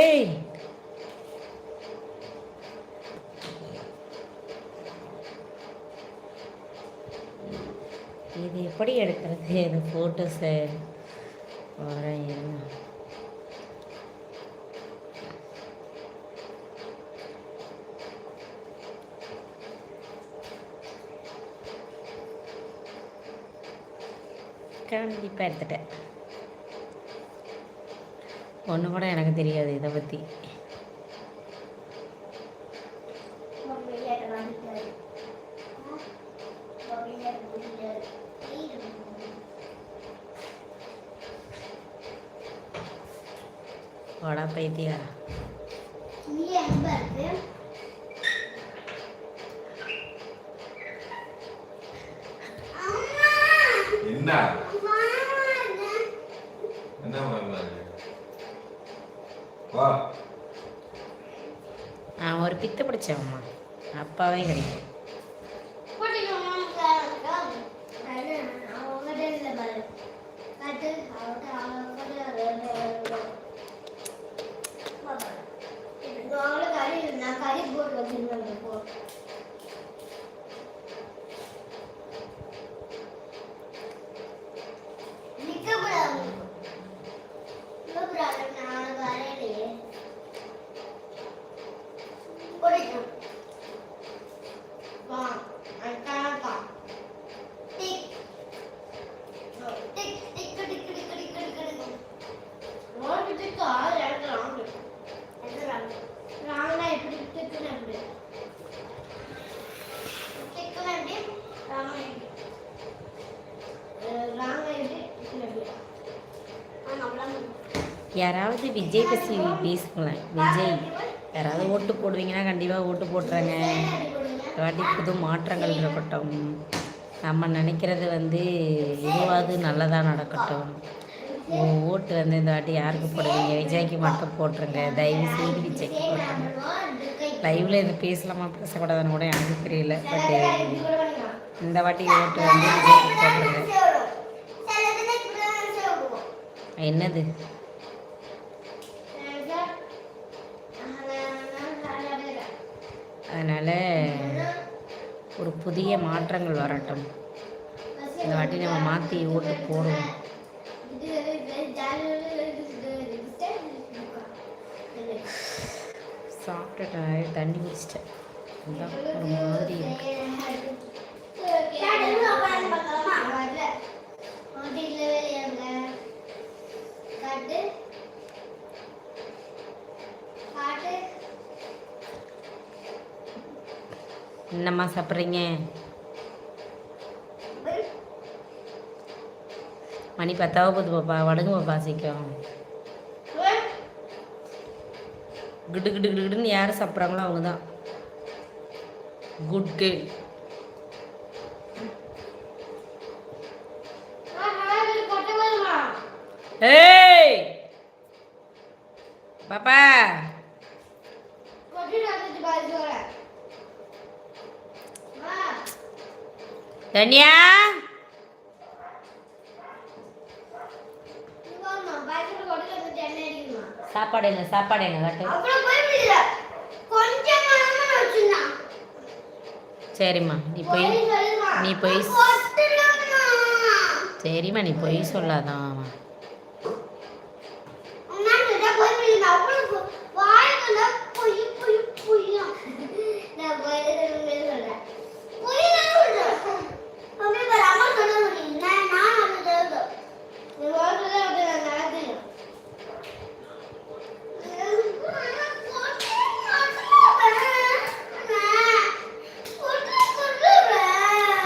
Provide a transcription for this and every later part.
ஏய் இது எப்படி எடுக்கிறது? எனக்கு இது ஃபோட்டோஸை வரேன் கண்டிப்பாக எடுத்துட்டேன். ஒன்று கூட எனக்கு தெரியாது இதை பற்றி வடா பைத்தியா என்ன என்ன? பிடிச்சவம்மா அப்பாவே கிடைக்கும் Thank you. யாராவது விஜய் பற்றி பேசுங்களேன். விஜய் யாராவது ஓட்டு போடுவீங்கன்னா கண்டிப்பாக ஓட்டு போட்டுறேங்க வாட்டி புது மாற்றங்கள் இருக்கட்டும். நம்ம நினைக்கிறது வந்து எதுவாவது நல்லதாக நடக்கட்டும். ஓட்டு வந்து இந்த வாட்டி யாருக்கு போடுவீங்க? விஜய்க்கு மட்டும் போட்டுருங்க. தயவு செய்து விஜய்க்கு போட்டுருங்க. லைவில் இது பேசலாமா? பேசக்கூடாதுன்னு கூட எனக்கு தெரியல பட் uh, இந்த வாட்டி ஓட்டு வந்து போட்டுருங்க. என்னது? அதனால் ஒரு புதிய மாற்றங்கள் வரட்டும். இந்த வாட்டி நம்ம மாற்றி ஓட்டு போடுவோம். சாப்பிட்டுட்டேன் தண்ணி குடிச்சிட்டேன். அதான் ஒரு மாதிரி இருக்கு. என்னம்மா சாப்பிட்றீங்க? மணி பத்தாவது போகுது பாப்பா. வடுங்க பாப்பா சீக்கிரம். கிடு கிடு கிடு கிடுன்னு யார் சாப்பிட்றாங்களோ அவங்க தான். குட் கேள் ஏய் பாப்பா. தனியா? சாப்பாடு என்ன? சாப்பாடு என்ன காட்டு? சரிம்மா நீ போய் நீ போய் சரிம்மா நீ போய் சொல்லாதான்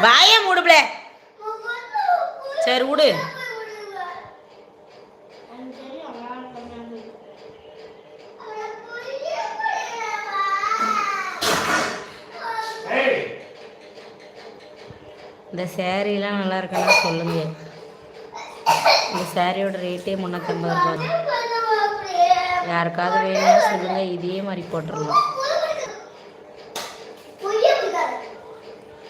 வாய மூடுப்ல. சரி விடு இந்த சேரீலாம் நல்லா இருக்குன்னா சொல்லுங்க. இந்த சேரீயோட ரேட்டே முந்நூற்றம்பது ரூபா யாருக்காவது வேணும்னா சொல்லுங்க இதே மாதிரி போட்டுடலாம்.